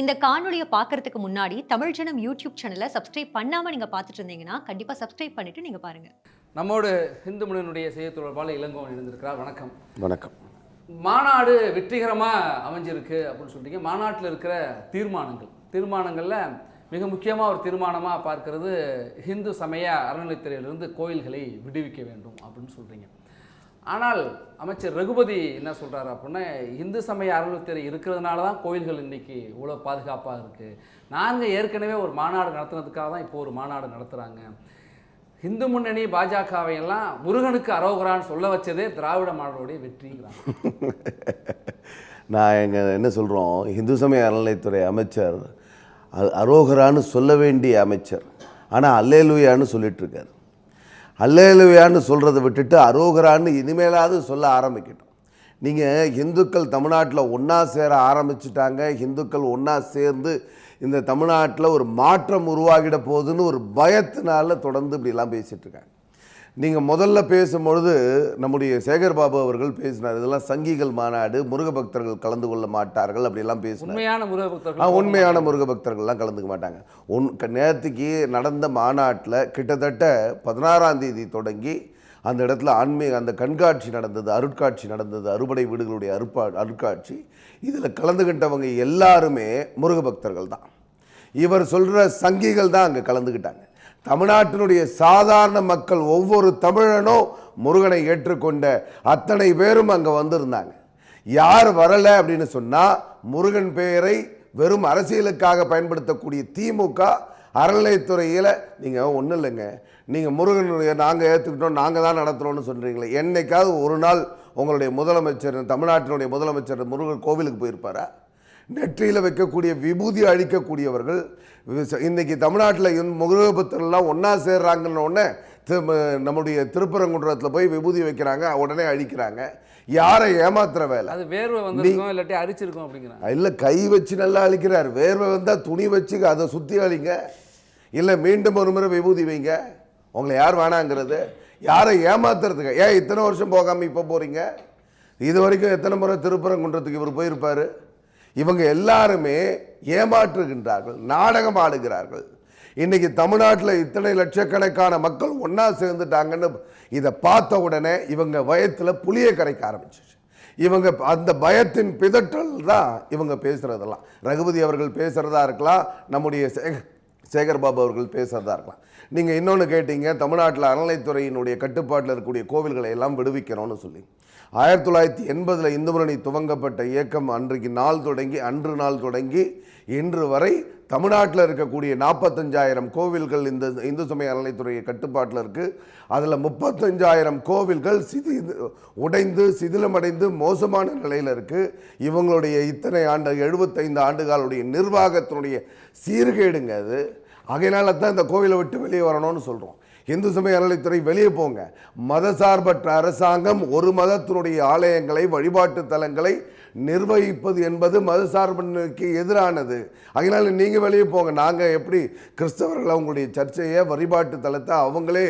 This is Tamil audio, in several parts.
இந்த காணொளியை பார்க்கறதுக்கு முன்னாடி தமிழ் ஜனம் யூடியூப் சேனலை சப்ஸ்கிரைப் பண்ணாம நீங்க பார்த்துட்டு இருந்தீங்கன்னா கண்டிப்பா சப்ஸ்கிரைப் பண்ணிட்டு நீங்க பாருங்க. நம்மோடு இந்து மொழியினுடைய செய்தி தொடர்பாளர் இளங்கோவன் இணைந்திருக்கிறார் வணக்கம். வணக்கம். மாநாடு வெற்றிகரமாக அமைஞ்சிருக்கு அப்படின்னு சொல்றீங்க. மாநாட்டில் இருக்கிற தீர்மானங்கள். தீர்மானங்களில் மிக முக்கியமாக ஒரு தீர்மானமாக பார்க்கிறது ஹிந்து சமய அறநிலைத்துறையிலிருந்து கோயில்களை விடுவிக்க வேண்டும் அப்படின்னு சொல்றீங்க. ஆனால் அமைச்சர் ரகுபதி என்ன சொல்கிறாரு அப்படின்னா இந்து சமய அறநிலைத்துறை இருக்கிறதுனால தான் கோயில்கள் இன்னைக்கு இவ்வளோ பாதுகாப்பாக இருக்குது நாங்கள் ஏற்கனவே ஒரு மாநாடு நடத்துனதுக்காக தான் இப்போ ஒரு மாநாடு நடத்துகிறாங்க இந்து முன்னணி பாஜகவை எல்லாம் முருகனுக்கு அரோகரான்னு சொல்ல வச்சதே திராவிட மாடலுடைய வெற்றிங்கிறாங்க. நான் எங்கள் என்ன சொல்கிறோம் இந்து சமய அறநிலையத்துறை அமைச்சர் அ- அரோகரான்னு சொல்ல வேண்டிய அமைச்சர். ஆனால் அல்லேலுயான்னு சொல்லிட்டு இருக்காரு. அல்லேலுவையான்னு சொல்கிறத விட்டுட்டு அரோகரான்னு இனிமேலாவது சொல்ல ஆரம்பிக்கட்டும். நீங்கள் இந்துக்கள் தமிழ்நாட்டில் ஒன்றா சேர ஆரம்பிச்சிட்டாங்க. இந்துக்கள் ஒன்றா சேர்ந்து இந்த தமிழ்நாட்டில் ஒரு மாற்றம் உருவாகிட போகுதுன்னு ஒரு பயத்தினால தொடர்ந்து இப்படிலாம் பேசிகிட்ருக்காங்க நீங்கள் முதல்ல பேசும்பொழுது நம்முடைய சேகர் பாபு அவர்கள் பேசினார் இதெல்லாம் சங்கிகள் மாநாடு முருக பக்தர்கள் கலந்து கொள்ள மாட்டார்கள் அப்படிலாம் பேசினார். உண்மையான முருக பக்தர்கள் உண்மையான முருக பக்தர்கள்லாம் கலந்துக்க மாட்டாங்க. உன் க- நேத்துக்கு நடந்த மாநாட்டில் கிட்டத்தட்ட பதினாறாம் தேதி தொடங்கி அந்த இடத்துல ஆன்மீக அந்த கண்காட்சி நடந்தது அருட்காட்சி நடந்தது அறுபடை வீடுகளுடைய அருட்பா அருட்காட்சி. இதில் கலந்துக்கிட்டவங்க எல்லாருமே முருக பக்தர்கள் தான். இவர் சொல்கிற சங்கிகள் தான் அங்கே கலந்துக்கிட்டாங்க. தமிழ்நாட்டினுடைய சாதாரண மக்கள் ஒவ்வொரு தமிழனும் முருகனை ஏற்றுக்கொண்ட அத்தனை பேரும் அங்கே வந்திருந்தாங்க. யார் வரலை அப்படின்னு சொன்னால் முருகன் பெயரை வெறும் அரசியலுக்காக பயன்படுத்தக்கூடிய திமுக அறநிலைத்துறையில் நீங்கள் ஒன்றும் இல்லைங்க. நீங்கள் முருகனுடைய நாங்கள் ஏற்றுக்கிட்டோம் நாங்கள் தான் நடத்துகிறோம்னு சொல்கிறீங்களே என்னைக்காவது ஒரு நாள் உங்களுடைய முதலமைச்சர் தமிழ்நாட்டினுடைய முதலமைச்சர் முருகன் கோவிலுக்கு போயிருப்பாரா? நெற்றியில் வைக்கக்கூடிய விபூதி அழிக்கக்கூடியவர்கள் இன்னைக்கு தமிழ்நாட்டில் முருகபுத்தர்லாம் ஒன்றா சேர்றாங்கன்னு உடனே திரு- நம்முடைய திருப்பரங்குன்றத்தில் போய் விபூதி வைக்கிறாங்க உடனே அழிக்கிறாங்க. யாரை ஏமாத்துற வேலை? அது வேர்வை வந்திருக்கும் இல்லாட்டி அரிச்சிருக்கும் அப்படிங்கிறாங்க. இல்லை கை வச்சு நல்லா அழிக்கிறார். வேர்வை வந்தால் துணி வச்சு அதை சுற்றி அழிங்க. இல்லை மீண்டும் ஒரு முறை விபூதி வைங்க. உங்களை யார் வேணாங்கிறது. யாரை ஏமாத்துறதுக்கு? ஏன் இத்தனை வருஷம் போகாமல் இப்போ போகிறீங்க இது வரைக்கும் எத்தனை முறை திருப்பரங்குன்றத்துக்கு இவர் போயிருப்பார்? இவங்க எல்லாருமே ஏமாற்றுகின்றார்கள் நாடகம் ஆடுகிறார்கள். இன்றைக்கி தமிழ்நாட்டில் இத்தனை லட்சக்கணக்கான மக்கள் ஒன்றா சேர்ந்துட்டாங்கன்னு இதை பார்த்த உடனே இவங்க பயத்தில் புளியை கரைக்க ஆரம்பிச்சிச்சு. இவங்க அந்த பயத்தின் பிதற்றல் தான் இவங்க பேசுகிறதெல்லாம் ரகுபதி அவர்கள் பேசுகிறதா இருக்கலாம் நம்முடைய சேகர் சேகர் பாபு அவர்கள் பேசுகிறதா இருக்கலாம். நீங்கள் இன்னொன்று கேட்டீங்க தமிழ்நாட்டில் அறநிலைத்துறையினுடைய கட்டுப்பாட்டில் இருக்கக்கூடிய கோவில்களை எல்லாம் விடுவிக்கணும்னு சொல்லி. ஆயிரத்தி தொள்ளாயிரத்தி எண்பதில் இந்து துவங்கப்பட்ட இயக்கம் அன்றைக்கு நாள் தொடங்கி அன்று நாள் தொடங்கி இன்று வரை தமிழ்நாட்டில் இருக்கக்கூடிய நாற்பத்தஞ்சாயிரம் கோவில்கள் இந்த இந்து சமய அறநிலைத்துறை கட்டுப்பாட்டில் இருக்குது அதில் முப்பத்தஞ்சாயிரம் கோவில்கள் சிதி உடைந்து சிதிலமடைந்து மோசமான நிலையில் இருக்குது இவங்களுடைய இத்தனை ஆண்டு எழுபத்தைந்து ஆண்டுகளுடைய நிர்வாகத்தினுடைய சீர்கேடுங்க அது. ஆகையினால தான் இந்த கோவிலை விட்டு வெளியே வரணும்னு சொல்கிறோம் இந்து சமய அறநிலைத்துறை வெளியே போங்க. மதசார்பற்ற அரசாங்கம் ஒரு மதத்தினுடைய ஆலயங்களை வழிபாட்டு தலங்களை நிர்வகிப்பது என்பது மதசார்பின்மைக்கு எதிரானது. அதனால நீங்கள் வெளியே போங்க. நாங்கள் எப்படி கிறிஸ்தவர்கள் அவங்களுடைய சர்ச்சையை வழிபாட்டு தலத்தை அவங்களே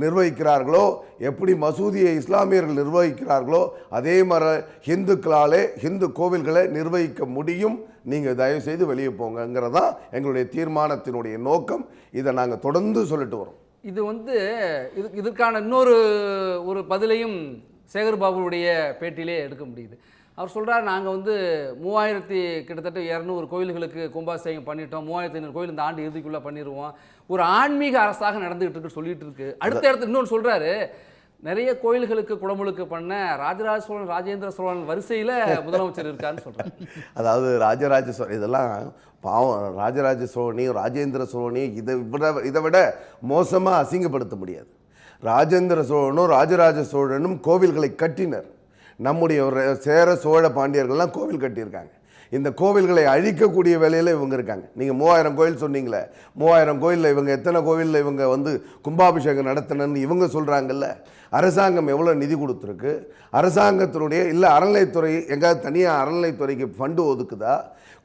நிர்வகிக்கிறார்களோ எப்படி மசூதியை இஸ்லாமியர்கள் நிர்வகிக்கிறார்களோ அதே மாதிரி ஹிந்துக்களாலே ஹிந்து கோவில்களை நிர்வகிக்க முடியும். நீங்கள் தயவுசெய்து வெளியே போங்கங்கிறது தான் எங்களுடைய தீர்மானத்தினுடைய நோக்கம். இதை நாங்கள் தொடர்ந்து சொல்லிட்டு வரோம். இது வந்து இது இதற்கான இன்னொரு ஒரு பதிலையும் சேகர் பாபுவுடைய பேட்டியிலே எடுக்க முடியுது. அவர் சொல்றார் நாங்கள் வந்து மூவாயிரத்தி கிட்டத்தட்ட இரநூறு கோயில்களுக்கு கும்பாபிஷேகம் பண்ணிட்டோம். மூவாயிரத்தி ஐநூறு கோயில் இந்த ஆண்டு இறுதிக்குள்ளே பண்ணிடுவோம் ஒரு ஆன்மீக அரசாக நடந்துகிட்டு இருக்கு சொல்லிட்டு இருக்கு. அடுத்த இடத்துல இன்னொன்று சொல்றாரு நிறைய கோயில்களுக்கு குடமுழுக்கு பண்ண ராஜராஜ சோழன் ராஜேந்திர சோழன் வரிசையில் முதலமைச்சர் இருக்காருன்னு சொல்கிறாங்க அதாவது ராஜராஜ சோழன் இதெல்லாம் பாவம். ராஜராஜ சோழனையும் ராஜேந்திர சோழனையும் இதை விட இதை விட மோசமாக அசிங்கப்படுத்த முடியாது. ராஜேந்திர சோழனும் ராஜராஜ சோழனும் கோவில்களை கட்டினர். நம்முடைய ஒரு சேர சோழ பாண்டியர்கள்லாம் கோவில் கட்டியிருக்காங்க. இந்த கோவில்களை அழிக்கக்கூடிய வேலையில் இவங்க இருக்காங்க. நீங்கள் மூவாயிரம் கோயில் சொன்னீங்களே மூவாயிரம் கோயிலில் இவங்க எத்தனை கோயிலில் இவங்க வந்து கும்பாபிஷேகம் நடத்தினன்னு இவங்க சொல்கிறாங்கல்ல அரசாங்கம் எவ்வளோ நிதி கொடுத்துருக்கு? அரசாங்கத்தினுடைய இல்லை அறநிலைத்துறை எங்கேயாவது தனியாக அறநிலைத்துறைக்கு ஃபண்டு ஒதுக்குதா?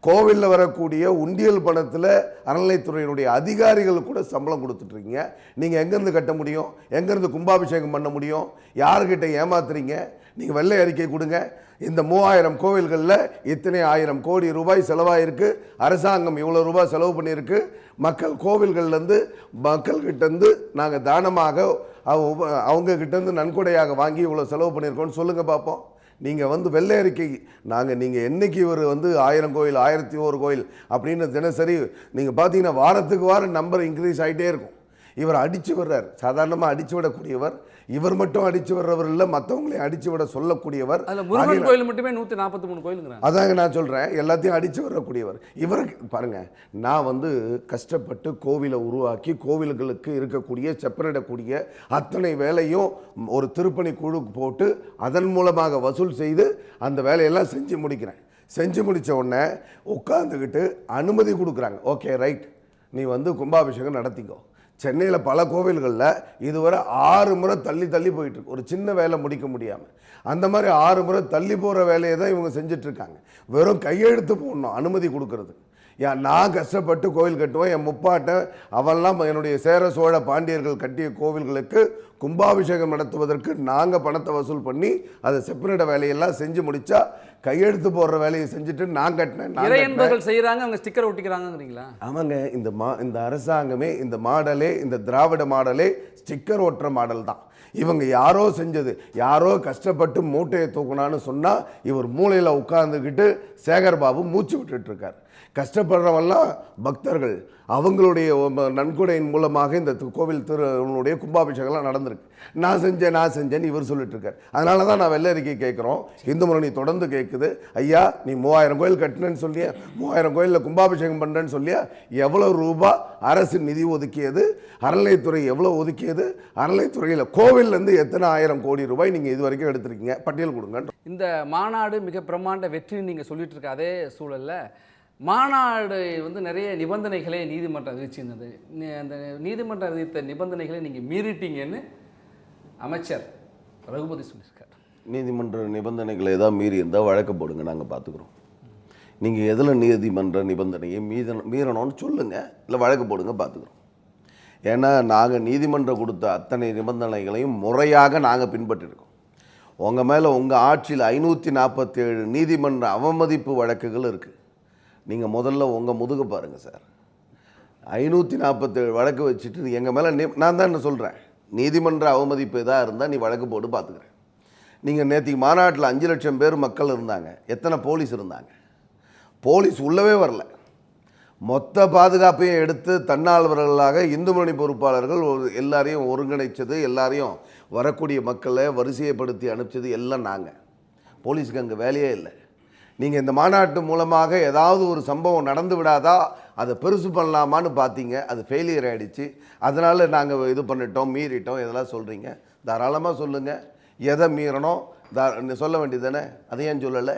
கோவிலில் வரக்கூடிய உண்டியல் பணத்தில் அறநிலைத்துறையினுடைய அதிகாரிகள் கூட சம்பளம் கொடுத்துட்ருக்கீங்க நீங்கள் எங்கேருந்து கட்ட முடியும்? எங்கேருந்து கும்பாபிஷேகம் பண்ண முடியும்? யாருக்கிட்ட ஏமாத்துறீங்க? நீங்கள் வெள்ளை அறிக்கை கொடுங்க. இந்த மூவாயிரம் கோவில்களில் இத்தனை ஆயிரம் கோடி ரூபாய் செலவாயிருக்கு? அரசாங்கம் இவ்வளோ ரூபாய் செலவு பண்ணியிருக்கு. மக்கள் கோவில்கள்லேருந்து மக்கள்கிட்டேருந்து நாங்கள் தானமாக அவ- அவங்க கிட்டேருந்து நன்கொடையாக வாங்கி இவ்வளோ செலவு பண்ணியிருக்கோன்னு சொல்லுங்கள் பார்ப்போம் நீங்கள் வந்து வெள்ளை அறிக்கை நாங்கள் நீங்கள் என்றைக்கு இவர் வந்து ஆயிரம் கோயில் ஆயிரத்தி ஒரு கோயில் அப்படின்னு தினசரி நீங்கள் பார்த்தீங்கன்னா வாரத்துக்கு வாரம் நம்பர் இன்க்ரீஸ் ஆகிட்டே இருக்கும். இவர் அடித்து விடுறார். சாதாரணமாக அடித்து விடக்கூடியவர் இவர் மட்டும் அடித்து விடுறவர் இல்லை மற்றவங்களையும் அடித்து விட சொல்லக்கூடியவர் முருகன் கோயில் மட்டுமே நூற்றி நாற்பத்தி மூணு கோயிலுங்கிறாங்க அதாங்க நான் சொல்கிறேன் எல்லாத்தையும் அடித்து வரக்கூடியவர் இவருக்கு பாருங்க நான் வந்து கஷ்டப்பட்டு கோவிலை உருவாக்கி கோவில்களுக்கு இருக்கக்கூடிய செப்பனிடக்கூடிய அத்தனை வேலையும் ஒரு திருப்பணி குழு போட்டு அதன் மூலமாக வசூல் செய்து அந்த வேலையெல்லாம் செஞ்சு முடிக்கிறேன். செஞ்சு முடித்த உடனே உட்காந்துக்கிட்டு அனுமதி கொடுக்குறாங்க. Okay right. நீ வந்து கும்பாபிஷேகம் நடத்திக்கோ. சென்னையில் பல கோவில்களில் இதுவரை ஆறு முறை தள்ளி தள்ளி போயிட்டுருக்கு ஒரு சின்ன வேலை முடிக்க முடியாமல் அந்த மாதிரி ஆறு முறை தள்ளி போகிற வேலையை தான் இவங்க செஞ்சிட்ருக்காங்க வெறும் கையெழுத்து போடணும் அனுமதி கொடுக்கறது ஏன் நான் கஷ்டப்பட்டு கோவில் கட்டுவேன். என் முப்பாட்டை அவெல்லாம் என்னுடைய சேர சோழ பாண்டியர்கள் கட்டிய கோவில்களுக்கு கும்பாபிஷேகம் நடத்துவதற்கு நாங்கள் பணத்தை வசூல் பண்ணி அதை செப்பனிட வேலையெல்லாம் செஞ்சு முடிச்சா கையெழுத்து போடுற வேலையை செஞ்சுட்டு நான் கட்டினேன் நான் இறை கட்டினேன். என்பர்கள் செய்கிறாங்க அவங்க ஸ்டிக்கர் ஒட்டிக்கிறாங்கங்கிறீங்களா? ஆமாங்க இந்த மா இந்த அரசாங்கமே இந்த மாடலே இந்த திராவிட மாடலே ஸ்டிக்கர் ஒட்டுற மாடல் தான். இவங்க யாரோ செஞ்சது யாரோ கஷ்டப்பட்டு மூட்டையை தூக்குனான்னு சொன்னால் இவர் மூளையில் உட்கார்ந்துக்கிட்டு சேகர் பாபு மூச்சு விட்டுட்டு இருக்கார். கஷ்டப்படுறவெல்லாம் பக்தர்கள். அவங்களுடைய நன்கொடையின் மூலமாக இந்த கோவில் திருவனுடைய கும்பாபிஷேகம்லாம் நடந்திருக்கு. நான் செஞ்சேன் நான் செஞ்சேன்னு இவர் சொல்லிட்டு இருக்கார் அதனால தான் நான் வெள்ளை அறிக்கை கேட்குறோம். இந்து முரணி தொடர்ந்து கேட்குது. ஐயா நீ மூவாயிரம் கோயில் கட்டினேன்னு சொல்லியா? மூவாயிரம் கோயிலில் கும்பாபிஷேகம் பண்ணுறேன்னு சொல்லியா? எவ்வளோ ரூபா அரசு நிதி ஒதுக்கியது? அறநிலைத்துறை எவ்வளோ ஒதுக்கியது? அறநிலைத்துறையில் கோவில்லேருந்து எத்தனை ஆயிரம் கோடி ரூபாய் நீங்கள் இது வரைக்கும் எடுத்திருக்கீங்க? பட்டியல் கொடுங்க இந்த மாநாடு மிக பிரம்மாண்ட வெற்றின்னு நீங்கள் சொல்லிட்டு இருக்க அதே சூழலில் மாநாடு வந்து நிறைய நிபந்தனைகளை நீதிமன்றம் விதிச்சிருந்தது. அந்த நீதிமன்றம் விதித்த நிபந்தனைகளை நீங்கள் மீறிட்டீங்கன்னு அமைச்சர் ரகுபதி சொல்லியிருக்கார். நீதிமன்ற நிபந்தனைகளை ஏதாவது மீறி இருந்தால் வழக்கு போடுங்க நாங்கள் பார்த்துக்குறோம் நீங்கள் எதில் நீதிமன்ற நிபந்தனையை மீத மீறணும்னு சொல்லுங்கள் இல்லை வழக்கு போடுங்க பார்த்துக்குறோம் ஏன்னா நாங்கள் நீதிமன்றம் கொடுத்த அத்தனை நிபந்தனைகளையும் முறையாக நாங்கள் பின்பற்றிருக்கோம். உங்கள் மேலே உங்கள் ஆட்சியில் ஐநூற்றி நாற்பத்தேழு நீதிமன்ற அவமதிப்பு வழக்குகள் இருக்குது நீங்கள் முதல்ல உங்கள் முதுக பாருங்கள் சார். ஐநூற்றி நாற்பத்தேழு வழக்கு வச்சுட்டு எங்கள் மேலே நான் தான் என்ன சொல்கிறேன் நீதிமன்ற அவமதிப்பு எதாக இருந்தால் நீ வழக்கு போட்டு பார்த்துக்கிறேன் நீங்கள் நேற்றுக்கு மாநாட்டில் அஞ்சு லட்சம் பேர் மக்கள் இருந்தாங்க எத்தனை போலீஸ் இருந்தாங்க? போலீஸ் உள்ளவே வரல. மொத்த பாதுகாப்பையும் எடுத்து தன்னால்வர்களாக இந்து முன்னணி பொறுப்பாளர்கள் ஒரு எல்லாரையும் ஒருங்கிணைச்சது எல்லாரையும் வரக்கூடிய மக்களை வரிசையைப்படுத்தி அனுப்பிச்சது எல்லாம் நாங்கள் போலீஸுக்கு அங்கே வேலையே இல்லை. நீங்கள் இந்த மாநாட்டு மூலமாக ஏதாவது ஒரு சம்பவம் நடந்து விடாதா அதை பெருசு பண்ணலாமான்னு பார்த்தீங்க அது ஃபெயிலியர் ஆகிடுச்சு அதனால் நாங்கள் இது பண்ணிட்டோம் மீறிட்டோம் இதெல்லாம் சொல்கிறீங்க தாராளமாக சொல்லுங்கள் எதை மீறணும்? தா சொல்ல வேண்டியது தானே? அதை ஏன் சொல்லலை?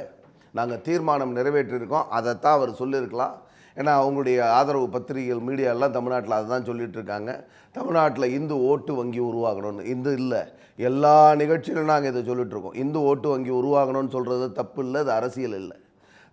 நாங்கள் தீர்மானம் நிறைவேற்றியிருக்கோம் அதைத்தான் அவர் சொல்லியிருக்கலாம். ஏன்னா அவங்களுடைய ஆதரவு பத்திரிகைகள் மீடியாலாம் தமிழ்நாட்டில் அதை தான் சொல்லிட்டு இருக்காங்க தமிழ்நாட்டில் இந்து ஓட்டு வங்கி உருவாகணும்னு. இந்து இல்லை. எல்லா நிகழ்ச்சியிலும் நாங்கள் இதை சொல்லிகிட்ருக்கோம் இந்து ஓட்டு வங்கி உருவாகணும்னு சொல்கிறது தப்பு இல்லை அது அரசியல் இல்லை.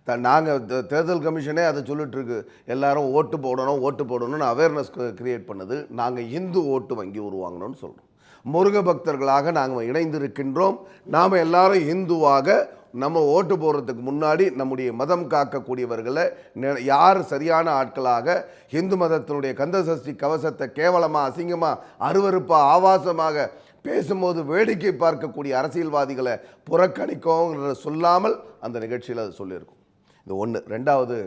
த நாங்கள் தேர்தல் கமிஷனே அதை சொல்லிட்டுருக்கு. எல்லாரும் ஓட்டு போடணும் ஓட்டு போடணும்னு அவேர்னஸ் க்ரியேட் பண்ணுது. நாங்கள் இந்து ஓட்டு வங்கி உருவாங்கணும்னு சொல்கிறோம் முருக பக்தர்களாக நாங்கள் இணைந்திருக்கின்றோம். நாம் எல்லாரும் இந்துவாக நம்ம ஓட்டு போடுறதுக்கு முன்னாடி நம்முடைய மதம் காக்கக்கூடியவர்களை யார் சரியான ஆட்களாக இந்து மதத்தினுடைய கந்தசஷ்டி கவசத்தை கேவலமாக அசிங்கமாக அருவருப்பாக ஆபாசமாக பேசும்போது வேடிக்கை பார்க்கக்கூடிய அரசியல்வாதிகளை புறக்கணிக்கோங்கிறத சொல்லாமல் அந்த நிகழ்ச்சியில் அது சொல்லியிருக்கும். இது ஒன்று ரெண்டாவது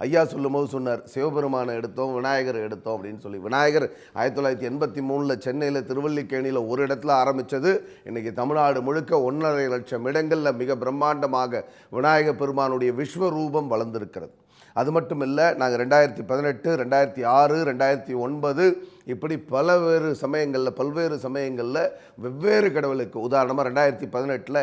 ஐயா சொல்லும்போது சொன்னார் சிவபெருமானை எடுத்தோம் விநாயகர் எடுத்தோம் அப்படின்னு சொல்லி. விநாயகர் ஆயிரத்தி தொள்ளாயிரத்தி எண்பத்தி மூணில் சென்னையில் திருவல்லிக்கேணியில் ஒரு இடத்துல ஆரம்பித்தது இன்றைக்கி தமிழ்நாடு முழுக்க ஒன்றரை லட்சம் இடங்களில் மிக பிரம்மாண்டமாக விநாயகர் பெருமானுடைய விஸ்வரூபம் வளர்ந்திருக்கிறது. அது மட்டும் இல்லை நாங்கள் ரெண்டாயிரத்தி பதினெட்டு ரெண்டாயிரத்தி ஆறு ரெண்டாயிரத்தி ஒன்பது இப்படி பலவேறு சமயங்களில் பல்வேறு சமயங்களில் வெவ்வேறு கடவுளுக்கு உதாரணமாக ரெண்டாயிரத்தி பதினெட்டில்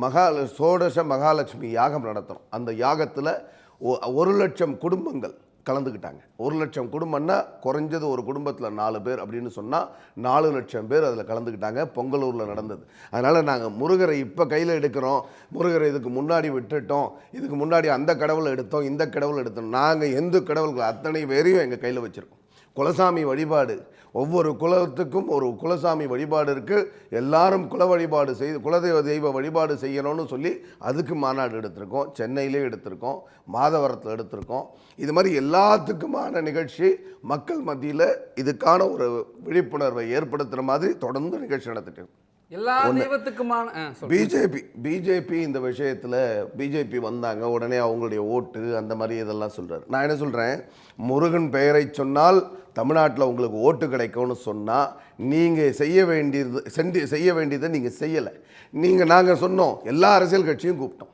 மகால சோடச மகாலட்சுமி யாகம் நடத்தணும். அந்த யாகத்தில் ஒ- ஒரு லட்சம் குடும்பங்கள் கலந்துக்கிட்டாங்க. ஒரு லட்சம் குடும்பம்னா குறைஞ்சது ஒரு குடும்பத்தில் நாலு பேர் அப்படின்னு சொன்னால் நாலு லட்சம் பேர் அதில் கலந்துக்கிட்டாங்க. பொங்கலூரில் நடந்தது. அதனால் நாங்கள் முருகரை இப்போ கையில் எடுக்கிறோம். முருகரை இதுக்கு முன்னாடி விட்டுட்டோம். இதுக்கு முன்னாடி அந்த கடவுளை எடுத்தோம். இந்த கடவுளை எடுத்தோம். நாங்கள் எந்த கடவுள்கள் அத்தனை பேரையும் எங்கள் கையில் வச்சுருக்கோம். குலசாமி வழிபாடு. ஒவ்வொரு குலத்துக்கும் ஒரு குலசாமி வழிபாடு இருக்குது எல்லாரும் குல வழிபாடு செய்து குலதெய்வ தெய்வ வழிபாடு செய்யணும்னு சொல்லி அதுக்கு மாநாடு எடுத்திருக்கோம். சென்னையிலே எடுத்திருக்கோம். மாதவரத்தில் எடுத்திருக்கோம். இது மாதிரி எல்லாத்துக்குமான நிகழ்ச்சி மக்கள் மத்தியில் இதுக்கான ஒரு விழிப்புணர்வை ஏற்படுத்துகிற மாதிரி தொடர்ந்து நிகழ்ச்சி நடத்திட்டு எல்லா தெய்வத்துக்குமான. பிஜேபி பிஜேபி இந்த விஷயத்தில் பிஜேபி வந்தாங்க உடனே அவங்களுடைய ஓட்டு அந்த மாதிரி இதெல்லாம் சொல்கிறார் நான் என்ன சொல்கிறேன் முருகன் பெயரை சொன்னால் தமிழ்நாட்டில் உங்களுக்கு ஓட்டு கிடைக்கும்னு சொன்னால் நீங்கள் செய்ய வேண்டியது செஞ்சு செய்ய வேண்டியதை நீங்கள் செய்யலை. நீங்கள் நாங்கள் சொன்னோம் எல்லா அரசியல் கட்சியும் கூப்பிட்டோம்.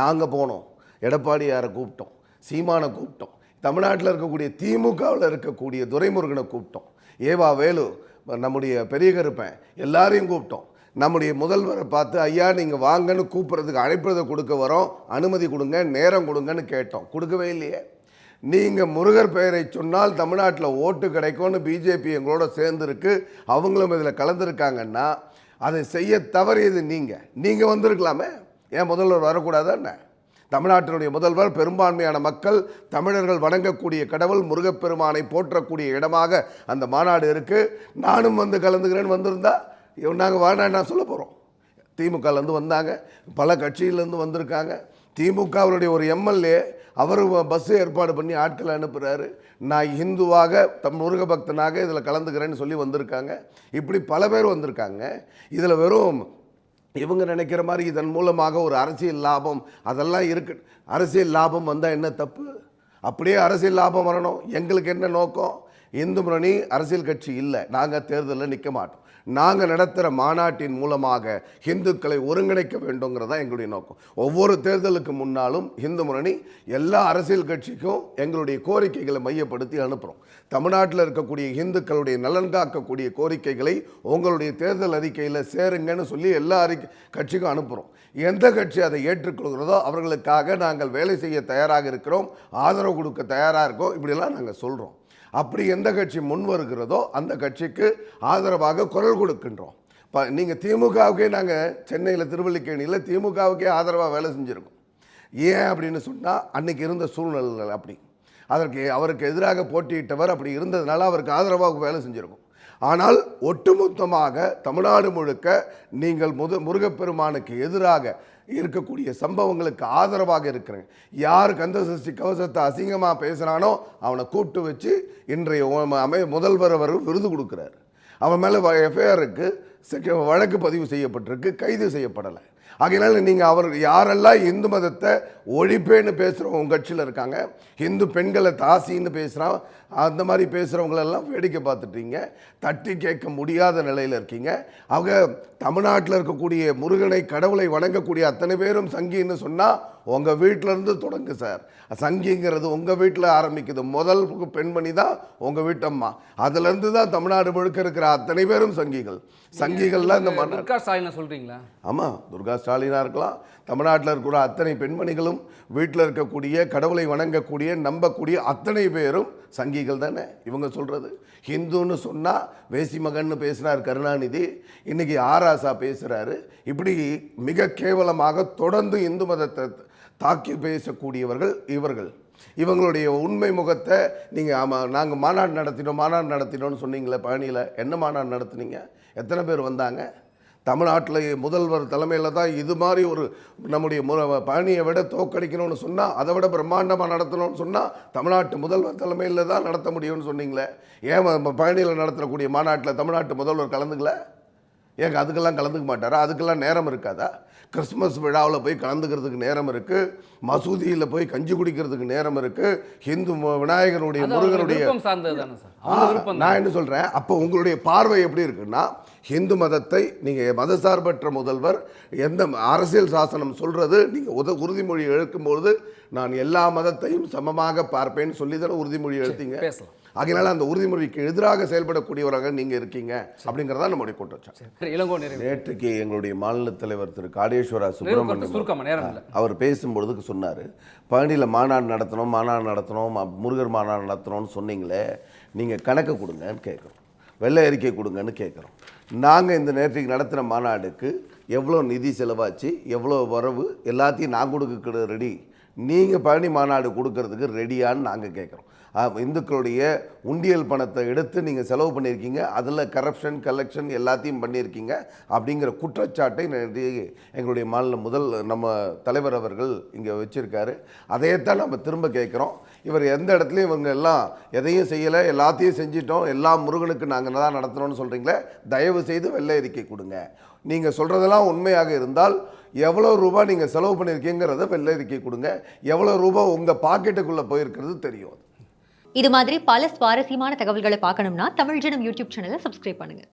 நாங்கள் போனோம் எடப்பாடியாரை கூப்பிட்டோம் சீமானை கூப்பிட்டோம். தமிழ்நாட்டில் இருக்கக்கூடிய திமுகவில் இருக்கக்கூடிய துரைமுருகனை கூப்பிட்டோம். ஏவா வேலு நம்முடைய பெரிய கருப்பன் எல்லாரையும் கூப்பிட்டோம். நம்முடைய முதல்வரை பார்த்து ஐயா நீங்கள் வாங்கன்னு கூப்பிட்றதுக்கு அழைப்பதை கொடுக்க வரோம். அனுமதி கொடுங்க நேரம் கொடுங்கன்னு கேட்டோம். கொடுக்கவே இல்லையே. நீங்கள் முருகர் பெயரை சொன்னால் தமிழ்நாட்டில் ஓட்டு கிடைக்கும்னு பிஜேபி எங்களோட சேர்ந்துருக்கு. அவங்களும் இதில் கலந்துருக்காங்கன்னா அதை செய்ய தவறியது நீங்கள் நீங்கள் வந்திருக்கலாமே? ஏன் முதல்வர் வரக்கூடாதா என்ன? தமிழ்நாட்டினுடைய முதல்வர் பெரும்பான்மையான மக்கள் தமிழர்கள் வணங்கக்கூடிய கடவுள் முருகப்பெருமானை போற்றக்கூடிய இடமாக அந்த மாநாடு இருக்குது நானும் வந்து கலந்துக்கிறேன்னு வந்திருந்தா நாங்கள் வேணாம் நான் சொல்ல போகிறோம் திமுகலேருந்து வந்தாங்க பல கட்சியிலேருந்து வந்திருக்காங்க. திமுகவுடைய ஒரு எம்எல்ஏ அவர் பஸ் ஏற்பாடு பண்ணி ஆட்களை அனுப்புகிறாரு நான் இந்துவாக தம் முருக பக்தனாக இதில் கலந்துக்கிறேன்னு சொல்லி வந்திருக்காங்க. இப்படி பல பேர் வந்திருக்காங்க. இதில் வெறும் இவங்க நினைக்கிற மாதிரி இதன் மூலமாக ஒரு அரசியல் லாபம் அதெல்லாம் இருக்கு. அரசியல் லாபம் வந்தால் என்ன தப்பு? அப்படியே அரசியல் லாபம் வரணும். எங்களுக்கு என்ன நோக்கம்? இந்து முன்னணி அரசியல் கட்சி இல்லை. நாங்கள் தேர்தலில் நிற்க மாட்டோம். நாங்கள் நடத்துகிற மாநாட்டின் மூலமாக இந்துக்களை ஒருங்கிணைக்க வேண்டுங்கிறதா எங்களுடைய நோக்கம். ஒவ்வொரு தேர்தலுக்கு முன்னாலும் இந்து முன்னணி எல்லா அரசியல் கட்சிக்கும் எங்களுடைய கோரிக்கைகளை மையப்படுத்தி அனுப்புகிறோம் தமிழ்நாட்டில் இருக்கக்கூடிய இந்துக்களுடைய நலன் காக்கக்கூடிய கோரிக்கைகளை உங்களுடைய தேர்தல் அறிக்கையில் சேருங்கன்னு சொல்லி எல்லா அறிக்கை கட்சிக்கும் அனுப்புகிறோம் எந்த கட்சி அதை ஏற்றுக்கொள்கிறதோ அவர்களுக்காக நாங்கள் வேலை செய்ய தயாராக இருக்கிறோம். ஆதரவு கொடுக்க தயாராக இருக்கோம். இப்படிலாம் நாங்கள் சொல்கிறோம் அப்படி எந்த கட்சி முன் வருகிறதோ அந்த கட்சிக்கு ஆதரவாக குரல் கொடுக்கின்றோம். இப்போ நீங்கள் திமுகவுக்கே நாங்கள் சென்னையில் திருவள்ளிக்கேணியில் திமுகவுக்கே ஆதரவாக வேலை செஞ்சுருக்கோம். ஏன் அப்படின்னு சொன்னால் அன்னைக்கு இருந்த சூழ்நிலைகள் அப்படி. அதற்கு அவருக்கு எதிராக போட்டியிட்டவர் அப்படி இருந்ததுனால அவருக்கு ஆதரவாக வேலை செஞ்சுருக்கோம். ஆனால் ஒட்டுமொத்தமாக தமிழ்நாடு முழுக்க நீங்கள் முது முருகப்பெருமானுக்கு எதிராக இருக்கக்கூடிய சம்பவங்களுக்கு ஆதரவாக இருக்கிறேன். யார் கந்த சஷ்டி கவசத்தை அசிங்கமாக பேசுகிறானோ அவனை கூப்பிட்டு வச்சு இன்றைய அமை முதல்வர் அவர் விருது கொடுக்குறாரு. அவன் மேலே எஃப்ஐஆருக்கு வழக்கு பதிவு செய்யப்பட்டிருக்கு கைது செய்யப்படலை. ஆகையினால நீங்கள் அவர் யாரெல்லாம் இந்து மதத்தை ஒழிப்பேன்னு பேசுகிறவங்க உங்கள் கட்சியில் இருக்காங்க இந்து பெண்களை தாசின்னு பேசுகிறான் அந்த மாதிரி பேசுகிறவங்களெல்லாம் வேடிக்கை பார்த்துட்டீங்க தட்டி கேட்க முடியாத நிலையில் இருக்கீங்க. அவங்க தமிழ்நாட்டில் இருக்கக்கூடிய முருகனை கடவுளை வணங்கக்கூடிய அத்தனை பேரும் சங்கின்னு சொன்னால் உங்கள் வீட்டிலேருந்து தொடங்கு சார். சங்கிங்கிறது உங்கள் வீட்டில் ஆரம்பிக்குது. முதல் பெண்மணி தான் உங்கள் வீட்டம்மா. அதுலேருந்து தான் தமிழ்நாடு முழுக்க இருக்கிற அத்தனை பேரும் சங்கிகள். சங்கிகள்லாம் இந்த மாநாடு துர்கா ஸ்டாலினை சொல்றீங்களா? ஆமாம் துர்கா ஸ்டாலினாக இருக்கலாம். தமிழ்நாட்டில் இருக்கிற அத்தனை பெண்மணிகளும் வீட்டில் இருக்கக்கூடிய கடவுளை வணங்கக்கூடிய நம்பக்கூடிய அத்தனை பேரும் சங்கிகள் தானே? இவங்க சொல்கிறது ஹிந்துன்னு சொன்னால் வேசி மகன்னு பேசுகிறார் கருணாநிதி. இன்னைக்கு ஆராசா பேசுகிறாரு இப்படி மிக கேவலமாக தொடர்ந்து இந்து மதத்தை தாக்கி பேசக்கூடியவர்கள் இவர்கள். இவங்களுடைய உண்மை முகத்தை நீங்கள் ஆமாம் நாங்கள் மாநாடு நடத்தினோம் மாநாடு நடத்தினோம்னு சொன்னீங்களே பழனியில் என்ன மாநாடு நடத்துனீங்க? எத்தனை பேர் வந்தாங்க? தமிழ்நாட்டில் முதல்வர் தலைமையில் தான் இது மாதிரி ஒரு நம்முடைய மு பழனியை விட தோக்கடிக்கணும்னு சொன்னால் அதை விட பிரம்மாண்டமாக நடத்தணும்னு சொன்னால் தமிழ்நாட்டு முதல்வர் தலைமையில் தான் நடத்த முடியும்னு சொன்னீங்களே? ஏன் பழனியில் நடத்தக்கூடிய மாநாட்டில் தமிழ்நாட்டு முதல்வர் கலந்துக்கல? ஏங்க அதுக்கெல்லாம் கலந்துக்க மாட்டாரா? அதுக்கெல்லாம் நேரம் இருக்காதா? கிறிஸ்மஸ் விழாவில் போய் கலந்துக்கிறதுக்கு நேரம் இருக்குது மசூதியில் போய் கஞ்சி குடிக்கிறதுக்கு நேரம் இருக்குது ஹிந்து விநாயகருடைய முருகனுடைய நான் என்ன சொல்கிறேன் அப்போ உங்களுடைய பார்வை எப்படி இருக்குன்னா ஹிந்து மதத்தை நீங்கள் மதசார்பற்ற முதல்வர் எந்த அரசியல் சாசனம் சொல்கிறது நீங்கள் உத உறுதிமொழி எடுக்கும்பொழுது நான் எல்லா மதத்தையும் சமமாக பார்ப்பேன்னு சொல்லி தானே உறுதிமொழி எடுத்தீங்க பேசலாம். அதனால அந்த உறுதிமொழிக்கு எதிராக செயல்படக்கூடியவராக நீங்க இருக்கீங்க அப்படிங்கறதா நம்முடைய குற்றச்சாட்டு இளங்கோ நேற்றுக்கு எங்களுடைய மாநில தலைவர் திரு காடேஸ்வரா சுப்பிரமணியம் அவர் பேசும்பொழுதுக்கு சொன்னார் பழனியில் மாநாடு நடத்தணும் மாநாடு நடத்தணும் முருகர் மாநாடு நடத்தணும்னு சொன்னீங்களே நீங்கள் கணக்கு கொடுங்கன்னு கேட்குறோம். வெள்ளை அறிக்கை கொடுங்கன்னு கேட்குறோம். நாங்கள் இந்த நேற்றுக்கு நடத்தின மாநாடுக்கு எவ்வளோ நிதி செலவாச்சு எவ்வளோ வரவு எல்லாத்தையும் நான் கொடுக்க ரெடி நீங்கள் பழனி மாநாடு கொடுக்கறதுக்கு ரெடியான்னு நாங்கள் கேட்குறோம் இந்துக்களுடைய உண்டியல் பணத்தை எடுத்து நீங்கள் செலவு பண்ணியிருக்கீங்க அதில் கரப்ஷன் கலெக்ஷன் எல்லாத்தையும் பண்ணியிருக்கீங்க அப்படிங்கிற குற்றச்சாட்டை எங்களுடைய மாநில முதல் நம்ம தலைவர் அவர்கள் இங்கே வச்சிருக்காரு. அதையத்தான் நம்ம திரும்ப கேட்குறோம் இவர் எந்த இடத்துலையும் இவங்க எல்லாம் எதையும் செய்யலை. எல்லாத்தையும் செஞ்சிட்டோம். எல்லா முருகனுக்கு நாங்கள் தான் நடத்துகிறோம்னு சொல்கிறீங்களே தயவு செய்து வெள்ளை அறிக்கை கொடுங்க. நீங்கள் சொல்கிறதெல்லாம் உண்மையாக இருந்தால் எவ்வளோ ரூபாய் நீங்கள் செலவு பண்ணியிருக்கீங்கிறத வெள்ளை அறிக்கை கொடுங்க. எவ்வளோ ரூபாய் உங்கள் பாக்கெட்டுக்குள்ளே போயிருக்கிறது தெரியும் இது மாதிரி பல சுவாரஸ்யமான தகவல்களை பார்க்கணும்னா தமிழ் ஜனம் யூடியூப் சேனலை சப்ஸ்கிரைப் பண்ணுங்க.